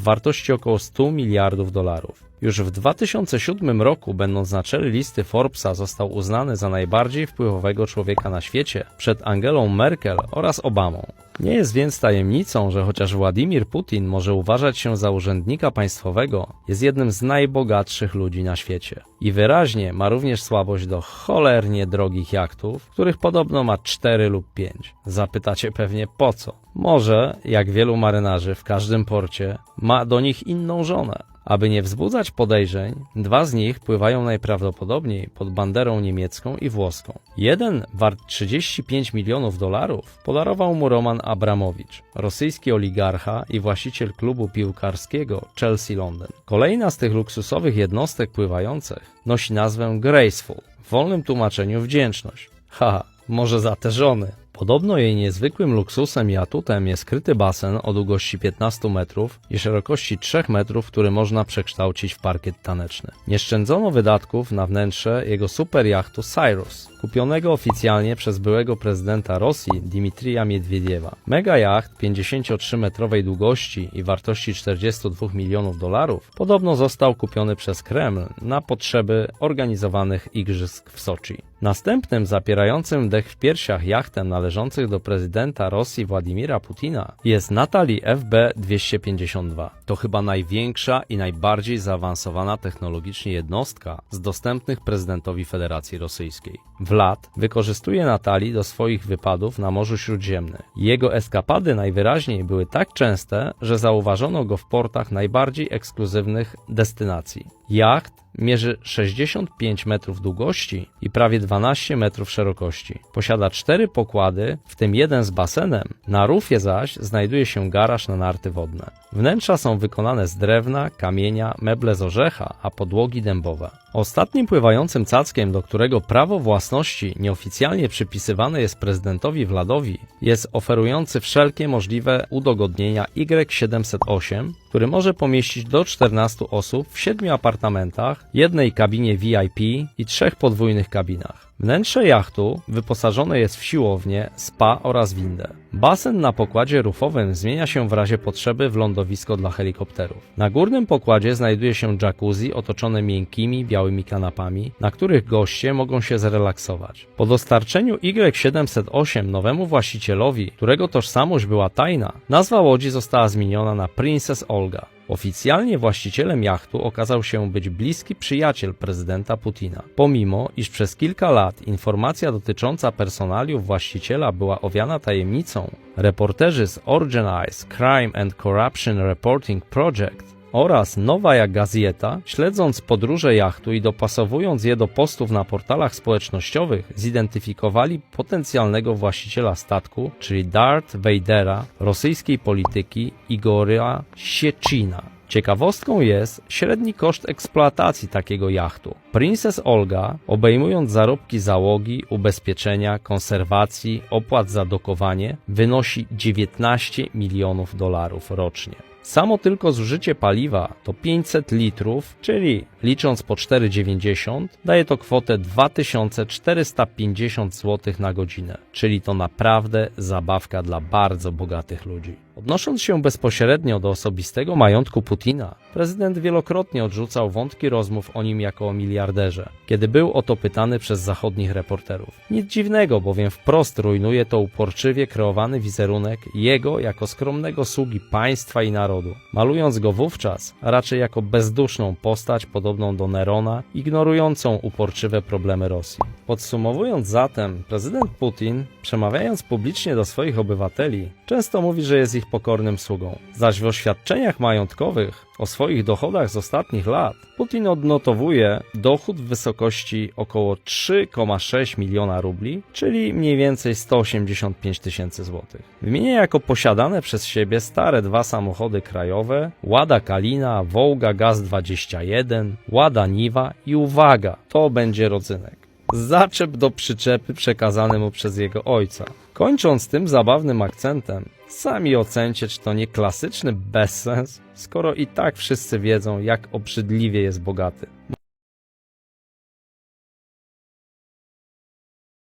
w wartości około 100 miliardów dolarów. Już w 2007 roku, będąc na czele listy Forbesa, został uznany za najbardziej wpływowego człowieka na świecie przed Angelą Merkel oraz Obamą. Nie jest więc tajemnicą, że chociaż Władimir Putin może uważać się za urzędnika państwowego, jest jednym z najbogatszych ludzi na świecie. I wyraźnie ma również słabość do cholernie drogich jachtów, których podobno ma 4 lub 5. Zapytacie pewnie po co? Może, jak wielu marynarzy w każdym porcie, ma do nich inną żonę. Aby nie wzbudzać podejrzeń, dwa z nich pływają najprawdopodobniej pod banderą niemiecką i włoską. Jeden, wart 35 milionów dolarów, podarował mu Roman Abramowicz, rosyjski oligarcha i właściciel klubu piłkarskiego Chelsea London. Kolejna z tych luksusowych jednostek pływających nosi nazwę Graceful, w wolnym tłumaczeniu wdzięczność. Haha, może za te żony. Podobno jej niezwykłym luksusem i atutem jest kryty basen o długości 15 metrów i szerokości 3 metrów, który można przekształcić w parkiet taneczny. Nie szczędzono wydatków na wnętrze jego super jachtu Cyrus, kupionego oficjalnie przez byłego prezydenta Rosji Dimitrija Miedwiediewa. Mega jacht 53-metrowej długości i wartości 42 milionów dolarów podobno został kupiony przez Kreml na potrzeby organizowanych igrzysk w Soczi. Następnym zapierającym dech w piersiach jachtem należących do prezydenta Rosji Władimira Putina jest Natalie FB-252. To chyba największa i najbardziej zaawansowana technologicznie jednostka z dostępnych prezydentowi Federacji Rosyjskiej. W lat wykorzystuje Natalii do swoich wypadów na Morzu Śródziemnym. Jego eskapady najwyraźniej były tak częste, że zauważono go w portach najbardziej ekskluzywnych destynacji. Jacht mierzy 65 metrów długości i prawie 12 metrów szerokości. Posiada cztery pokłady, w tym jeden z basenem. Na rufie zaś znajduje się garaż na narty wodne. Wnętrza są wykonane z drewna, kamienia, meble z orzecha, a podłogi dębowe. Ostatnim pływającym cackiem, do którego prawo własności nieoficjalnie przypisywane jest prezydentowi Vladowi, jest oferujący wszelkie możliwe udogodnienia Y708, który może pomieścić do 14 osób w 7 apartamentach, jednej kabinie VIP i trzech podwójnych kabinach. Wnętrze jachtu wyposażone jest w siłownię, spa oraz windę. Basen na pokładzie rufowym zmienia się w razie potrzeby w lądowisko dla helikopterów. Na górnym pokładzie znajduje się jacuzzi otoczone miękkimi, białymi kanapami, na których goście mogą się zrelaksować. Po dostarczeniu Y708 nowemu właścicielowi, którego tożsamość była tajna, nazwa łodzi została zmieniona na Princess Olga. Oficjalnie właścicielem jachtu okazał się być bliski przyjaciel prezydenta Putina. Pomimo, iż przez kilka lat informacja dotycząca personaliów właściciela była owiana tajemnicą, reporterzy z Organized Crime and Corruption Reporting Project oraz Nowa Gazeta, śledząc podróże jachtu i dopasowując je do postów na portalach społecznościowych, zidentyfikowali potencjalnego właściciela statku, czyli Darth Vadera, rosyjskiej polityki Igora Sieczina. Ciekawostką jest średni koszt eksploatacji takiego jachtu. Princess Olga, obejmując zarobki załogi, ubezpieczenia, konserwacji, opłat za dokowanie, wynosi 19 milionów dolarów rocznie. Samo tylko zużycie paliwa to 500 litrów, czyli licząc po 4,90 daje to kwotę 2450 zł na godzinę, czyli to naprawdę zabawka dla bardzo bogatych ludzi. Odnosząc się bezpośrednio do osobistego majątku Putina, prezydent wielokrotnie odrzucał wątki rozmów o nim jako o miliarderze, kiedy był o to pytany przez zachodnich reporterów. Nic dziwnego, bowiem wprost rujnuje to uporczywie kreowany wizerunek jego jako skromnego sługi państwa i narodu, malując go wówczas raczej jako bezduszną postać podobną do Nerona, ignorującą uporczywe problemy Rosji. Podsumowując zatem, prezydent Putin, przemawiając publicznie do swoich obywateli, często mówi, że jest ich pokornym sługą. Zaś w oświadczeniach majątkowych o swoich dochodach z ostatnich lat Putin odnotowuje dochód w wysokości około 3,6 miliona rubli, czyli mniej więcej 185 tysięcy złotych. Wymienia jako posiadane przez siebie stare dwa samochody krajowe Łada Kalina, Wołga Gaz-21, Łada Niwa i uwaga, to będzie rodzynek zaczep do przyczepy przekazany mu przez jego ojca. Kończąc tym zabawnym akcentem, sami ocencie, czy to nie klasyczny bezsens, skoro i tak wszyscy wiedzą, jak obrzydliwie jest bogaty.